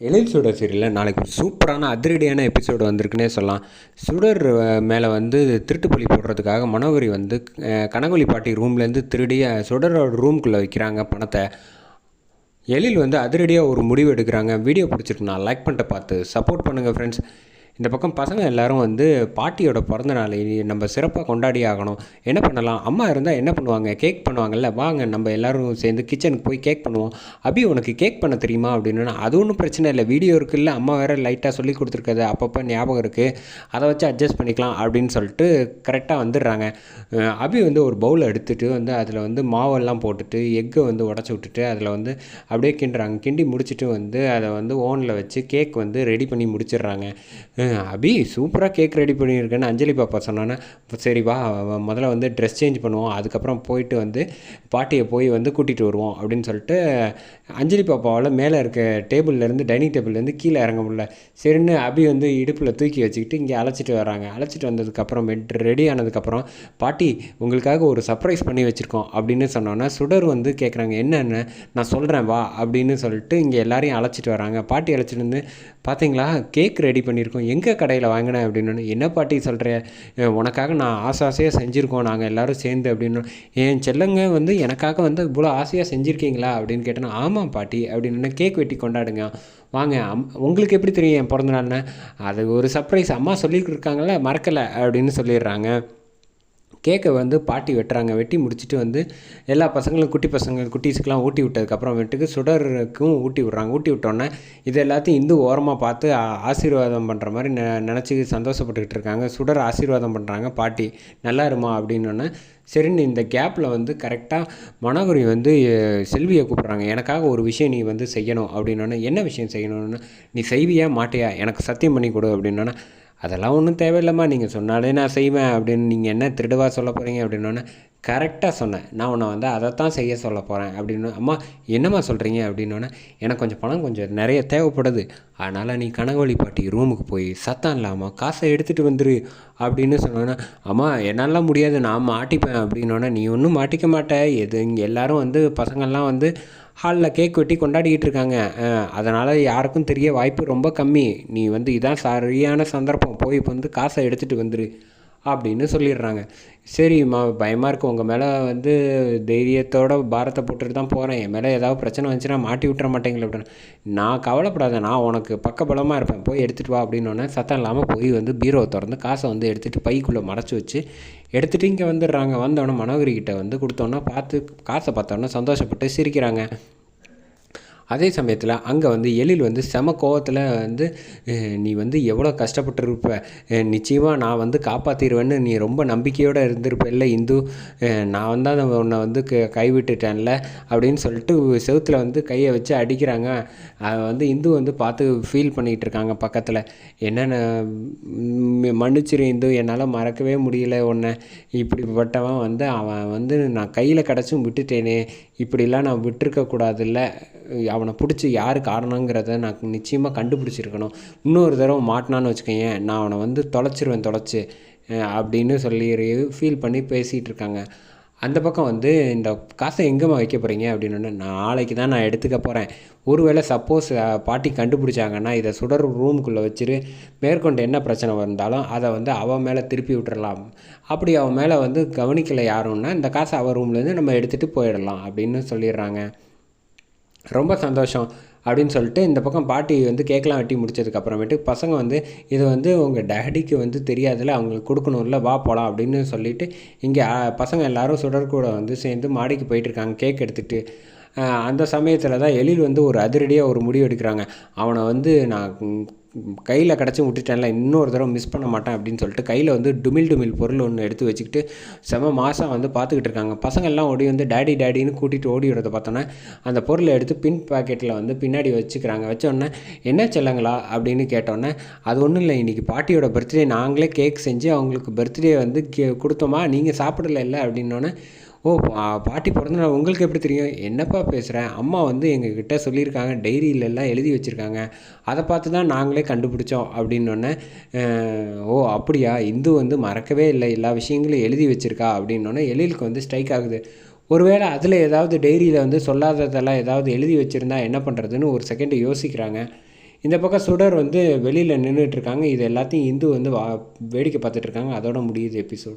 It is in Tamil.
எழில் சுடர் சீரியலில் நாளைக்கு சூப்பரான அதிரடியான எபிசோடு வந்திருக்குன்னே சொல்லலாம். சுடர் மேலே வந்து திருட்டுப்பள்ளி போடுறதுக்காக மனோகரி வந்து கனகொலி பாட்டி ரூம்லேருந்து திருடி சுடரோட ரூம்குள்ளே வைக்கிறாங்க பணத்தை. எழில் வந்து அதிரடியாக ஒரு முடிவு எடுக்கிறாங்க. வீடியோ பிடிச்சிருக்குண்ணா லைக் பண்ணிட்டு பார்த்து சப்போர்ட் பண்ணுங்கள் ஃப்ரெண்ட்ஸ் இந்த பக்கம் பசங்க எல்லாரும் வந்து பாட்டியோட பிறந்த நாளை நம்ம சிறப்பாக கொண்டாடி ஆகணும். என்ன பண்ணலாம்? அம்மா இருந்தால் என்ன பண்ணுவாங்க? கேக் பண்ணுவாங்கல்ல? வாங்க நம்ம எல்லாரும் சேர்ந்து கிச்சனுக்கு போய் கேக் பண்ணுவோம். அபி உனக்கு கேக் பண்ண தெரியுமா? அப்படின்னு அது ஒன்றும் பிரச்சனை இல்லை. வீடியோ இருக்குல்ல அம்மா வேறு லைட்டாக சொல்லி கொடுத்துருக்காது அப்பப்போ ஞாபகம் இருக்குது அதை வச்சு அட்ஜஸ்ட் பண்ணிக்கலாம் அப்படின்னு சொல்லிட்டு கரெக்டாக வந்துடுறாங்க. அபி வந்து ஒரு பவுல் எடுத்துகிட்டு வந்து அதில் வந்து மாவெல்லாம் போட்டுட்டு எக்கை வந்து உடச்சி விட்டுட்டு அதில் வந்து அப்படியே கிண்டுறாங்க. கிண்டி முடிச்சுட்டு வந்து அதை வந்து ஓனில் வச்சு கேக் வந்து ரெடி பண்ணி முடிச்சிடுறாங்க. அபி சூப்பராக கேக் ரெடி பண்ணியிருக்கேன்னு அஞ்சலி பாப்பா சொன்னானே சரி வா முதல்ல வந்து ட்ரெஸ் சேஞ்ச் பண்ணுவோம் அதுக்கப்புறம் போயிட்டு வந்து பாட்டியை போய் வந்து கூட்டிகிட்டு வருவோம் அப்படின்னு சொல்லிட்டு அஞ்சலி பாப்பாவால் மேலே இருக்க டேபிள்லேருந்து டைனிங் டேபிள்லேருந்து கீழே இறங்க முடியல. சரின்னு அபி வந்து இடுப்பில் தூக்கி வச்சுக்கிட்டு இங்கே அழைச்சிட்டு வராங்க. அழைச்சிட்டு வந்ததுக்கப்புறம் ரெடி ஆனதுக்கப்புறம் பாட்டி உங்களுக்காக ஒரு சர்ப்ரைஸ் பண்ணி வச்சுருக்கோம் அப்படின்னு சொன்னோன்னா சுடர் வந்து கேட்குறாங்க என்னென்ன? நான் சொல்கிறேன் வா அப்படின்னு சொல்லிட்டு இங்கே எல்லாரையும் அழைச்சிட்டு வராங்க. பாட்டி அழைச்சிட்டு வந்து பார்த்தீங்களா கேக் ரெடி பண்ணியிருக்கோம். எங்கே கடையில் வாங்கினேன் அப்படின்னு என்ன பாட்டி சொல்கிற உனக்காக நான் ஆசை ஆசையாக செஞ்சுருக்கோம். நாங்கள் எல்லாரும் சேர்ந்து அப்படின்னு. என் செல்லங்க வந்து எனக்காக வந்து இவ்வளோ ஆசையாக செஞ்சுருக்கீங்களா? அப்படின்னு கேட்டேன்னா ஆமாம் பாட்டி அப்படின்னு கேக் வெட்டி கொண்டாடுங்க. வாங்க அம் உங்களுக்கு எப்படி தெரியும் என் பிறந்த நாள்னு? அது ஒரு சர்ப்ரைஸ் அம்மா சொல்லியிருக்காங்களே மறக்கலை அப்படின்னு சொல்லிடுறாங்க. கேக்கை வந்து பாட்டி வெட்டுறாங்க. வெட்டி முடிச்சுட்டு வந்து எல்லா பசங்களும் குட்டி பசங்க குட்டீஸுக்கெலாம் ஊட்டி விட்டதுக்கப்புறம் வெட்டுக்கு சுடருக்கும் ஊட்டி விட்றாங்க. ஊட்டி விட்டோன்னே இது எல்லாத்தையும் இந்து ஓரமாக பார்த்து ஆசீர்வாதம் பண்ணுற மாதிரி நெ நினச்சி சந்தோஷப்பட்டுக்கிட்டு இருக்காங்க. சுடர் ஆசீர்வாதம் பண்ணுறாங்க பாட்டி நல்லா இருமா அப்படின்னோடனே சரின்னு இந்த கேப்பில் வந்து கரெக்டாக மனோகரி வந்து செல்வியை கூப்பிட்றாங்க. எனக்காக ஒரு விஷயம் நீ வந்து செய்யணும் அப்படின்னோடனே என்ன விஷயம் செய்யணும்னு நீ செய்வியா மாட்டியா? எனக்கு சத்தியம் பண்ணி கொடு அப்படின்னோடனே அதெல்லாம் ஒன்றும் தேவையில்லைம்மா. நீங்கள் சொன்னாலே நான் செய்வேன் அப்படின்னு நீங்கள் என்ன திருடுவா சொல்ல போகிறீங்க அப்படின்னோடனே கரெக்டாக சொன்னேன். நான் உன்னை வந்து அதைத்தான் செய்ய சொல்ல போகிறேன் அப்படின்னு. அம்மா என்னம்மா சொல்கிறீங்க அப்படின்னோடனே எனக்கு கொஞ்சம் பணம் கொஞ்சம் நிறைய தேவைப்படுது. அதனால் நீ கனகவழி பாட்டி ரூமுக்கு போய் சத்தம் இல்லாமல் காசை எடுத்துகிட்டு வந்துரு அப்படின்னு சொன்னோன்னா அம்மா என்னால்லாம் முடியாது. நான் மாட்டிப்பேன் அப்படின்னோடனே நீ ஒன்றும் மாட்டிக்க மாட்டேன் எது இங்கே எல்லோரும் வந்து பசங்கள்லாம் வந்து ஹாலில் கேக் வெட்டி கொண்டாடிக்கிட்டு இருக்காங்க. அதனால் யாருக்கும் தெரிய வாய்ப்பு ரொம்ப கம்மி. நீ வந்து இதான் சரியான சந்தர்ப்பம். போய் வந்து காசை எடுத்துகிட்டு வந்துரு. அப்படின்னு சொல்லிடுறாங்க. சரிம்மா பயமாக இருக்குது உங்கள் மேலே வந்து தைரியத்தோட பாரத்தை போட்டுட்டு தான் போகிறேன் என் மேலே ஏதாவது பிரச்சனை வந்துச்சுன்னா மாட்டி விட்டுற மாட்டேங்களே அப்படின்னு. நான் கவலைப்படாத நான் உனக்கு பக்கபலமாக இருப்பேன். போய் எடுத்துகிட்டு வா அப்படின்னோடனே சத்தம் இல்லாமல் போய் வந்து பீரோவை திறந்து காசை வந்து எடுத்துகிட்டு பைக்குள்ளே மறைச்சி வச்சு எடுத்துகிட்டு இங்கே வந்துடுறாங்க. வந்தோடனே மனோகரிக்கிட்ட வந்து கொடுத்தோன்னே பார்த்து காசை பார்த்தோன்னே சந்தோஷப்பட்டு சிரிக்கிறாங்க. அதே சமயத்தில் அங்கே வந்து எழில் வந்து செம கோவத்தில் வந்து நீ வந்து எவ்வளோ கஷ்டப்பட்டுருப்ப. நிச்சயமாக நான் வந்து காப்பாற்றிடுவேன்னு நீ ரொம்ப நம்பிக்கையோடு இருந்திருப்ப. இல்லை இந்து நான் வந்து அதை உன்னை வந்து க கைவிட்டுட்டேன்ல அப்படின்னு சொல்லிட்டு செவுத்தில் வந்து கையை வச்சு அடிக்கிறாங்க. அதை வந்து இந்து வந்து பார்த்து ஃபீல் பண்ணிகிட்டு இருக்காங்க பக்கத்தில். என்னென்ன மன்னிச்சிரு இந்து என்னால் மறக்கவே முடியல உன்னை. இப்படிப்பட்டவன் வந்து அவன் வந்து நான் கையில் கிடச்சும் விட்டுட்டேனே. இப்படிலாம் நான் விட்டுருக்கக்கூடாதுல்ல. அவனை பிடிச்சி யார் காரணங்கிறத நான் நிச்சயமாக கண்டுபிடிச்சிருக்கணும். இன்னொரு தடவை மாட்டினான்னு வச்சுக்கோங்க நான் அவனை வந்து தொலைச்சிருவேன் தொலைச்சி அப்படின்னு சொல்லி ஃபீல் பண்ணி பேசிகிட்டு இருக்காங்க. அந்த பக்கம் வந்து இந்த காசை எங்கேம்மா வைக்க போகிறீங்க அப்படின்னு நாளைக்கு தான் நான் எடுத்துக்க போகிறேன் ஒருவேளை சப்போஸ் பாட்டி கண்டுபிடிச்சாங்கன்னா இதை சுடர் ரூமுக்குள்ளே வச்சுரு மேற்கொண்டு என்ன பிரச்சனை வந்தாலும் அதை வந்து அவன் மேலே திருப்பி விட்டுறலாம். அப்படி அவன் மேலே வந்து கவனிக்கலை யாருன்னா இந்த காசை அவன் ரூம்லேருந்து நம்ம எடுத்துகிட்டு போயிடலாம் அப்படின்னு சொல்லிடுறாங்க. ரொம்ப சந்தோஷம் அப்படின்னு சொல்லிட்டு இந்த பக்கம் பாட்டி வந்து கேக்கெலாம் வெட்டி முடிச்சதுக்கு அப்புறமேட்டு பசங்க வந்து இது வந்து உங்கள் டேடிக்கு வந்து தெரியாதுல அவங்களுக்கு கொடுக்கணும்ல வா போகலாம் அப்படின்னு சொல்லிட்டு இங்கே பசங்க எல்லாரும் சுடர் கூட வந்து சேர்ந்து மாடிக்கு போயிட்டுருக்காங்க கேக் எடுத்துகிட்டு அந்த சமயத்தில் தான் எழில் வந்து ஒரு அதிரடியாக ஒரு முடிவு எடுக்கிறாங்க. அவனை வந்து நான் கையில் கிடச்சி விட்டுட்டேன்ல இன்னொரு தடவை மிஸ் பண்ண மாட்டேன் அப்படின்னு சொல்லிட்டு கையில் வந்து டுமில் டுமில் பொருள் ஒன்று எடுத்து வச்சுக்கிட்டு செம மாதம் வந்து பார்த்துக்கிட்டு இருக்காங்க. பசங்கள்லாம் ஓடி வந்து டேடி டேடின்னு கூட்டிகிட்டு ஓடி விடுறத பார்த்தோன்னே அந்த பொருளை எடுத்து பின் பாக்கெட்டில் வந்து பின்னாடி வச்சுக்கிறாங்க. வச்சோடனே என்ன செல்லங்களா? அப்படின்னு கேட்டோன்னே அது ஒன்றும் இல்லை இன்றைக்கி பாட்டியோட பர்த்டே நாங்களே கேக் செஞ்சு அவங்களுக்கு பர்த்டே வந்து கே கொடுத்தோமா? நீங்கள் சாப்பிடல இல்லை? அப்படின்னோடனே ஓ பா- பாட்டி பிறந்த நாள் உங்களுக்கு எப்படி தெரியும்? என்னப்பா பேசுகிறேன் அம்மா வந்து எங்ககிட்ட சொல்லியிருக்காங்க டைரியிலெல்லாம் எழுதி வச்சுருக்காங்க. அதை பார்த்து தான் நாங்களே கண்டுபிடிச்சோம் அப்படின்னோடனே ஓ அப்படியா? இந்து வந்து மறக்கவே இல்லை. எல்லா விஷயங்களும் எழுதி வச்சுருக்கா அப்படின்னோடனே எழிலுக்கு வந்து ஸ்ட்ரைக் ஆகுது. ஒருவேளை அதில் ஏதாவது டைரியில் வந்து சொல்லாததெல்லாம் ஏதாவது எழுதி வச்சுருந்தா என்ன பண்ணுறதுன்னு ஒரு செகண்டு யோசிக்கிறாங்க. இந்த பக்கம் சுடர் வந்து வெளியில் நின்றுட்டு இருக்காங்க. இது எல்லாத்தையும் இந்து வந்து வா வேடிக்கை பார்த்துட்ருக்காங்க அதோட முடியுது எபிசோட்